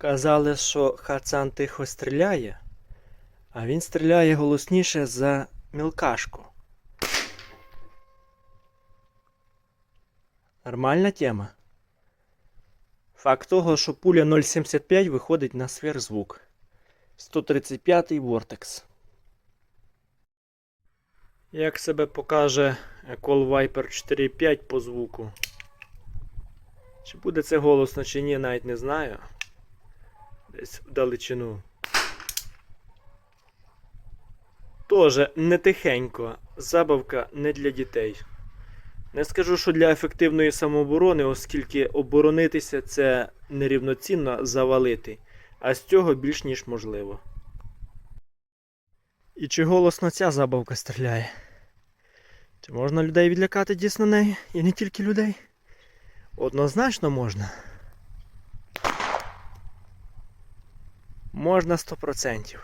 Казали, що Хацан тихо стріляє, а він стріляє голосніше за мілкашку. Нормальна тема. Факт того, що пуля 0,75 виходить на сверхзвук. 135 Vortex. Як себе покаже Call Viper 4.5 по звуку? Чи буде це голосно, чи ні, навіть не знаю. Десь в далечину. Тоже не тихенько. Забавка не для дітей. Не скажу, що для ефективної самооборони, оскільки оборонитися це нерівноцінно завалити, а з цього більш ніж можливо. І чи голосно ця забавка стріляє? Чи можна людей відлякати дійсно нею? І не тільки людей? Однозначно можна. Можна 100%.